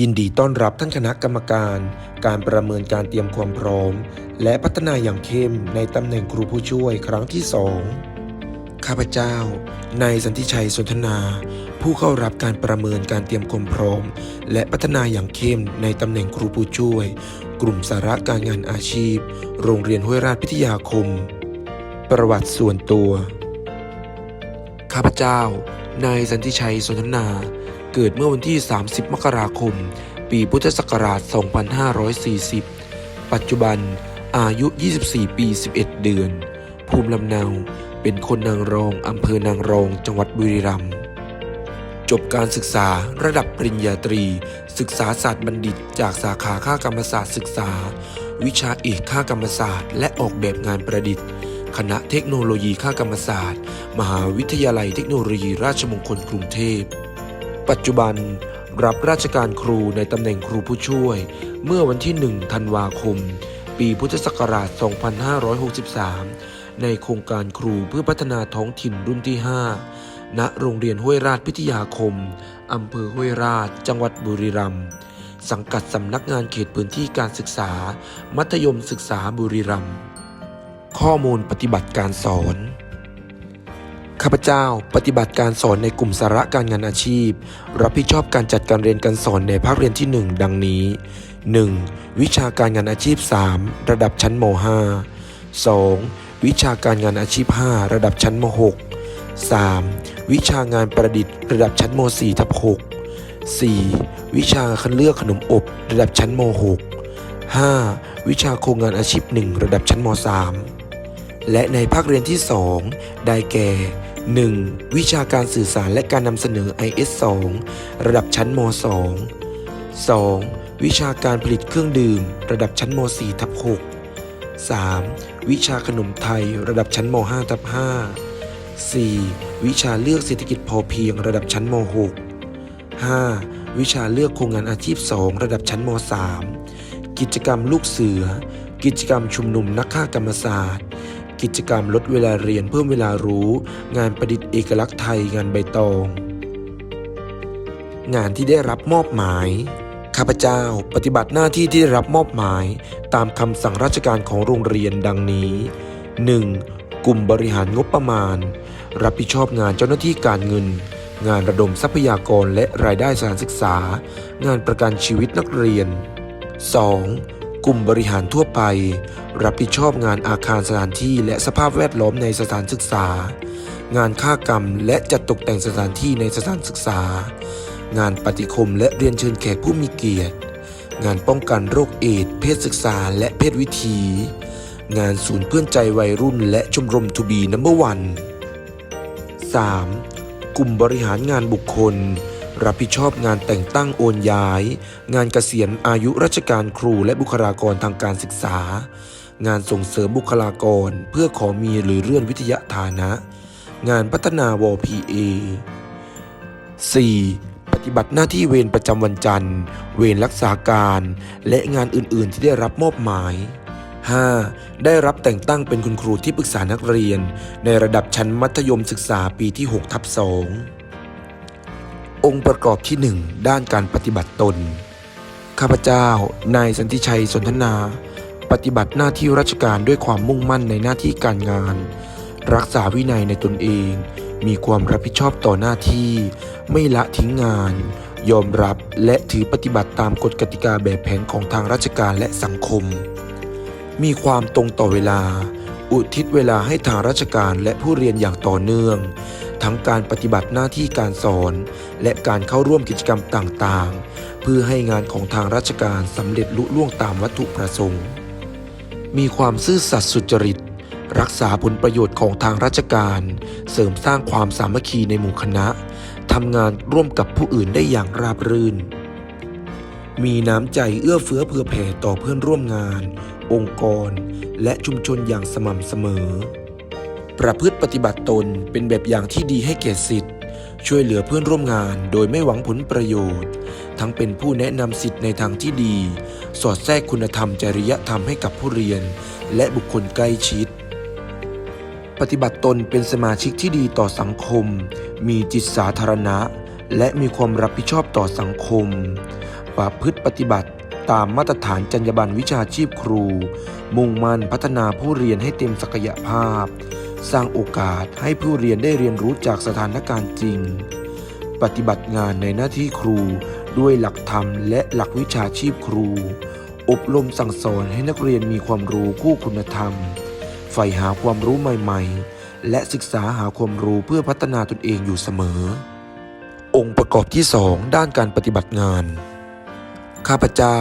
ยินดีต้อนรับท่านคณะกรรมการ การประเมินการเตรียมความพร้อม และพัฒนาอย่างเข้มในตำแหน่งครูผู้ช่วยครั้งที่สองข้าพเจ้า นายสันติชัยสนทนา ผู้เข้ารับการประเมินการเตรียมความพร้อม และพัฒนาอย่างเข้มในตำแหน่งครูผู้ช่วย กลุ่มสาระการงานอาชีพ โรงเรียนห้วยราชพิทยาคม ประวัติส่วนตัว ข้าพเจ้านายสันติชัยสนทนา เกิดเมื่อวันที่ 30 มกราคม ปีพุทธศักราช 2540 ปัจจุบันอายุ 24 ปี 11 เดือน ภูมิลำเนาเป็นคนนางรองอำเภอนางรอง จังหวัดบุรีรัมย์จบการศึกษาระดับปริญญาตรี ศึกษาศาสตร์บัณฑิต จากสาขาค่ากรรมศาสตร์ศึกษา วิชาเอกค่ากรรมศาสตร์ และออกแบบงานประดิษฐ์ คณะเทคโนโลยีค่ากรรมศาสตร์ มหาวิทยาลัยเทคโนโลยีราชมงคลกรุงเทพ ปัจจุบันรับราชการครูในตำแหน่งครูผู้ช่วย เมื่อวันที่ 1 ธันวาคม ปีพุทธศักราช 2563 ในโครงการครูเพื่อพัฒนาท้องถิ่นรุ่นที่ 5 ณ โรงเรียนห้วยราชพิทยาคม อำเภอห้วยราช จังหวัดบุรีรัมย์ สังกัดสำนักงานเขตพื้นที่การศึกษา มัธยมศึกษาบุรีรัมย์ ข้อมูลปฏิบัติการสอน ข้าพเจ้าปฏิบัติการสอนในกลุ่มสาระการงานอาชีพ รับผิดชอบการจัดการเรียนการสอนในภาคเรียนที่ 1 ดังนี้ 1. วิชาการงานอาชีพ 3 ระดับชั้นม .5 2. วิชาการงานอาชีพ 5 ระดับชั้นม .6 3. วิชางานประดิษฐ์ระดับชั้นม .4 ทับ6 4. วิชาคัดเลือกขนมอบระดับชั้นม .6 5. วิชาโครงงานอาชีพ 1 ระดับชั้นม .3 และในภาคเรียนที่ 2 ได้แก่ 1. วิชาการสื่อสารและการนำเสนอ IS 2 ระดับชั้นม 2 2. วิชาการผลิตเครื่องดื่ม ระดับชั้นม 4 ทับ 6 3. วิชาขนมไทย ระดับชั้นม 5 ทับ 5 4. วิชาเลือกเศรษฐกิจพอเพียง ระดับชั้นม 6 5. วิชาเลือกโครงงานอาชีพ 2 ระดับชั้นม 3 กิจกรรมลูกเสือ กิจกรรมชุมนุมนักฆ่ากรรมศาสตร์ กิจกรรมลดเวลาเรียนเพิ่มเวลารู้ งานประดิษฐ์เอกลักษณ์ไทยงานใบตอง งานที่ได้รับมอบหมายข้าพเจ้าปฏิบัติหน้าที่ที่ได้รับมอบหมาย ตามคำสั่งราชการของโรงเรียนดังนี้ 1. กลุ่มบริหารงบประมาณ รับผิดชอบงานเจ้าหน้าที่การเงิน งานระดมทรัพยากรและรายได้สถานศึกษา งานประกันชีวิตนักเรียน 2. กลุ่มบริหารทั่วไป รับผิดชอบงานอาคารสถานที่และสภาพแวดล้อมในสถานศึกษา งานค่ากรรมและจัดตกแต่งสถานที่ในสถานศึกษา งานปฏิคมและเรียนเชิญแขกผู้มีเกียรติ งานป้องกันโรคเอดส์เพศศึกษาและเพศวิถี งานศูนย์เพื่อนใจวัยรุ่นและชมรมทูบีนัมเบอร์วัน 3. กลุ่มบริหารงานบุคคล รับผิดชอบงานแต่งตั้งโอนย้าย งานเกษียณอายุราชการครูและบุคลากรทางการศึกษา งานส่งเสริมบุคลากร เพื่อขอมีหรือเลื่อนวิทยาฐานะ งานพัฒนาวพีเอ 4. ปฏิบัติหน้าที่เวรประจำวันจันทร์ เวรรักษาการ และงานอื่น ๆ ที่ได้รับมอบหมาย 5. ได้รับแต่งตั้งเป็นคุณครูที่ปรึกษานักเรียน ในระดับชั้นมัธยมศึกษาปีที่6ทับ2 องค์ประกอบที่1ด้านการปฏิบัติตน ข้าพเจ้า นายสันติชัยสนทนา ปฏิบัติหน้าที่ราชการด้วยความมุ่งมั่นในหน้าที่การงาน รักษาวินัยในตนเอง มีความรับผิดชอบต่อหน้าที่ ไม่ละทิ้งงาน ยอมรับและถือปฏิบัติตามกฎกติกาแบบแผนของทางราชการและสังคม มีความตรงต่อเวลา อุทิศเวลาให้ทางราชการและผู้เรียนอย่างต่อเนื่อง ทั้งการปฏิบัติหน้าที่การสอน และการเข้าร่วมกิจกรรมต่างๆ เพื่อให้งานของทางราชการสำเร็จลุล่วงตามวัตถุประสงค์ มีความซื่อสัตย์สุจริต รักษาผลประโยชน์ของทางราชการ เสริมสร้างความสามัคคีในหมู่คณะทำงานร่วมกับผู้อื่นได้อย่างราบรื่น มีน้ำใจเอื้อเฟื้อเผื่อแผ่ต่อเพื่อนร่วมงาน องค์กร และชุมชนอย่างสม่ำเสมอ ประพฤติปฏิบัติตนเป็นแบบอย่างที่ดีให้แก่สิทธิ์ ช่วยเหลือเพื่อนร่วมงานโดยไม่หวังผลประโยชน์ ทั้งเป็นผู้แนะนำสิทธิ์ในทางที่ดี สอดแทรกคุณธรรมจริยธรรมให้กับผู้เรียน และบุคคลใกล้ชิด ปฏิบัติตนเป็นสมาชิกที่ดีต่อสังคม มีจิตสาธารณะ และมีความรับผิดชอบต่อสังคม ประพฤติปฏิบัติตามมาตรฐานจรรยาบรรณวิชาชีพครู มุ่งมั่นพัฒนาผู้เรียนให้เต็มศักยภาพ สร้างโอกาสให้ผู้เรียนได้เรียนรู้จากสถานการณ์จริง ปฏิบัติงานในหน้าที่ครูด้วยหลักธรรมและหลักวิชาชีพครู อบรมสั่งสอนให้นักเรียนมีความรู้คู่คุณธรรม ใฝ่หาความรู้ใหม่ ๆ และศึกษาหาความรู้เพื่อพัฒนาตนเองอยู่เสมอ องค์ประกอบที่ 2 ด้านการปฏิบัติงาน ข้าพเจ้า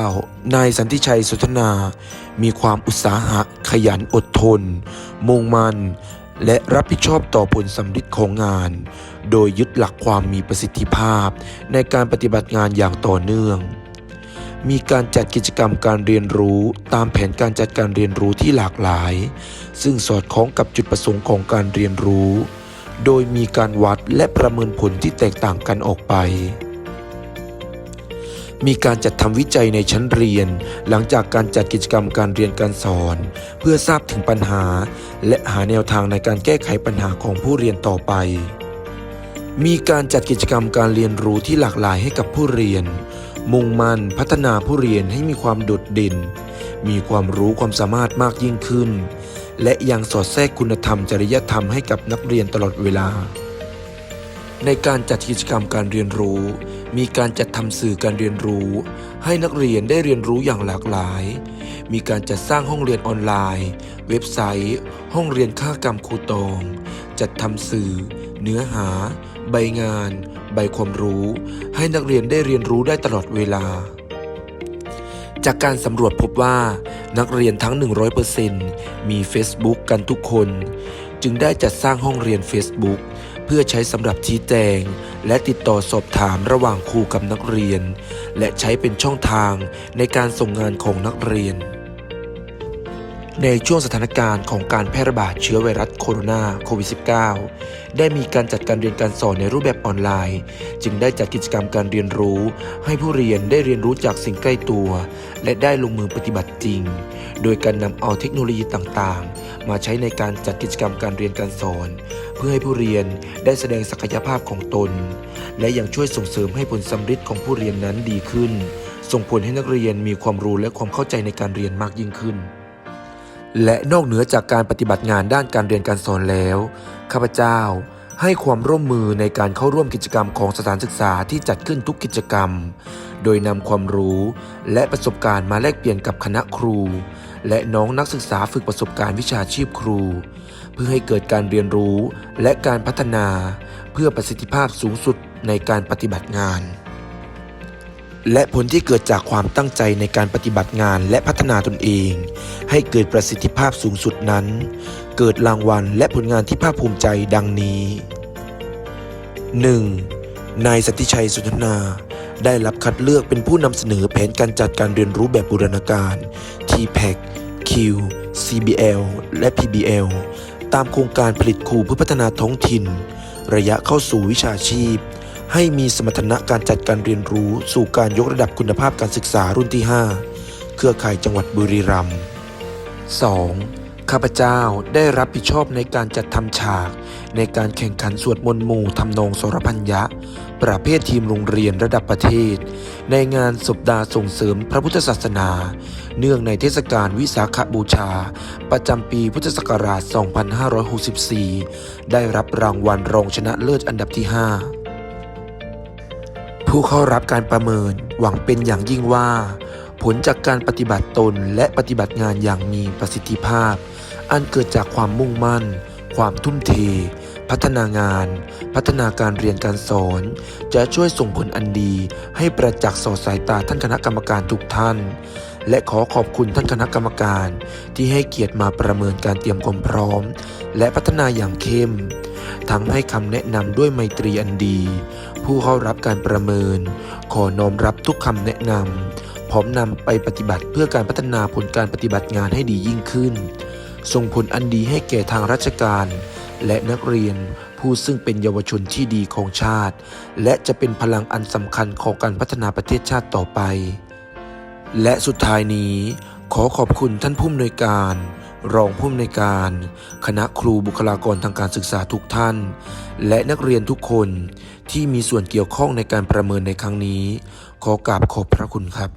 นายสันติชัยสุทนา มีความอุตสาหะขยันอดทน มุ่งมั่น และรับผิดชอบต่อผลสำฤทธิ์ของงาน โดยยึดหลักความมีประสิทธิภาพในการปฏิบัติงานอย่างต่อเนื่อง มีการจัดกิจกรรมการเรียนรู้ตามแผนการจัดการเรียนรู้ที่หลากหลาย ซึ่งสอดคล้องกับจุดประสงค์ของการเรียนรู้ โดยมีการวัดและประเมินผลที่แตกต่างกันออกไป มีการจัดทำวิจัยในชั้นเรียน หลังจากการจัดกิจกรรมการเรียนการสอน เพื่อทราบถึงปัญหา และหาแนวทางในการแก้ไขปัญหาของผู้เรียนต่อไป มีการจัดกิจกรรมการเรียนรู้ที่หลากหลายให้กับผู้เรียน มุ่งมั่นพัฒนาผู้เรียนให้มีความโดดเด่น มีความรู้ความสามารถมากยิ่งขึ้น และยังสอดแทรกคุณธรรมจริยธรรมให้กับนักเรียนตลอดเวลาในการจัดกิจกรรมการเรียนรู้ มีการจัดทำสื่อการเรียนรู้ ให้นักเรียนได้เรียนรู้อย่างหลากหลาย มีการจัดสร้างห้องเรียนออนไลน์ เว็บไซต์ ห้องเรียนค่ากรรมครูตอง จัดทำสื่อ เนื้อหา ใบงาน ใบความรู้ ให้นักเรียนได้เรียนรู้ได้ตลอดเวลา จากการสำรวจพบว่านักเรียนทั้ง 100%มี Facebook กันทุกคน จึงได้จัดสร้างห้องเรียน Facebook เพื่อใช้สำหรับชี้แจง และติดต่อสอบถามระหว่างครูกับนักเรียน และใช้เป็นช่องทางในการส่งงานของนักเรียน ในช่วงสถานการณ์ของการแพร่ระบาดเชื้อไวรัสโคโรนาโควิด -19 ได้มีการจัดการเรียนการสอนในรูปแบบออนไลน์ จึงได้จัดกิจกรรมการเรียนรู้ ให้ผู้เรียนได้เรียนรู้จากสิ่งใกล้ตัว และได้ลงมือปฏิบัติจริง โดยการนำเอาเทคโนโลยีต่างๆ มาใช้ในการจัดกิจกรรมการเรียนการสอน เพื่อให้ผู้เรียนได้แสดงศักยภาพของตน และยังช่วยส่งเสริมให้ผลสำฤทธิ์ของผู้เรียนนั้นดีขึ้น ส่งผลให้นักเรียนมีความรู้และความเข้าใจในการเรียนมากยิ่งขึ้น และนอกเหนือจากการปฏิบัติงานด้านการเรียนการสอนแล้ว ข้าพเจ้าให้ความร่วมมือในการเข้าร่วมกิจกรรมของสถานศึกษาที่จัดขึ้นทุกกิจกรรม โดยนำความรู้และประสบการณ์มาแลกเปลี่ยนกับคณะครู และน้องนักศึกษาฝึกประสบการณ์วิชาชีพครู เพื่อให้เกิดการเรียนรู้และการพัฒนา เพื่อประสิทธิภาพสูงสุดในการปฏิบัติงาน และผลที่เกิดจากความตั้งใจในการปฏิบัติงานและพัฒนาตนเอง ให้เกิดประสิทธิภาพสูงสุดนั้น เกิดรางวัลและผลงานที่ภาคภูมิใจดังนี้ 1. นายสติชัยสุนทนา ได้รับคัดเลือกเป็นผู้นำเสนอแผนการจัดการเรียนรู้แบบบูรณาการ TPAC Q CBL และ PBL ตามโครงการผลิตครูเพื่อพัฒนาท้องถิ่น ระยะเข้าสู่วิชาชีพ ให้มีสมรรถนะการจัดการเรียนรู้สู่การยกระดับคุณภาพการศึกษารุ่นที่ 5 เครือข่ายจังหวัดบุรีรัมย์ 2. ข้าพเจ้าได้รับผิดชอบในการจัดทำฉาก ในการแข่งขันสวดมนต์หมู่ทำนองสรพัญญะ ประเภททีมโรงเรียนระดับประเทศ ในงานศพดาส่งเสริมพระพุทธศาสนา เนื่องในเทศกาลวิสาขบูชา ประจำปีพุทธศักราช 2564 ได้รับรางวัลรองชนะเลิศอันดับที่ 5 ผู้เข้ารับการประเมินหวังเป็นอย่างยิ่งว่า ผลจากการปฏิบัติตนและปฏิบัติงานอย่างมีประสิทธิภาพ อันเกิดจากความมุ่งมั่น ความทุ่มเท พัฒนางาน พัฒนาการเรียนการสอน จะช่วยส่งผลอันดี ให้ประจักษ์สอดสายตาท่านคณะกรรมการทุกท่าน และขอขอบคุณท่านคณะกรรมการ ที่ให้เกียรติมาประเมินการเตรียมความพร้อม และพัฒนาอย่างเข้ม ทั้งให้คำแนะนำด้วยไมตรีอันดี ผู้เข้ารับการประเมิน ขอน้อมรับทุกคำแนะนำพร้อมนำไปปฏิบัติเพื่อการพัฒนาผลการปฏิบัติงานให้ดียิ่งขึ้น ส่งผลอันดีให้แก่ทางราชการ และนักเรียนผู้ซึ่งเป็นเยาวชนที่ดีของชาติ และจะเป็นพลังอันสำคัญของการพัฒนาประเทศชาติต่อไป และสุดท้ายนี้ ขอขอบคุณท่านผู้อำนวยการ รองผู้อำนวยการ คณะครูบุคลากรทางการศึกษาทุกท่าน และนักเรียนทุกคนที่มีส่วนเกี่ยวข้องในการประเมินในครั้งนี้ ขอกราบขอบพระคุณครับ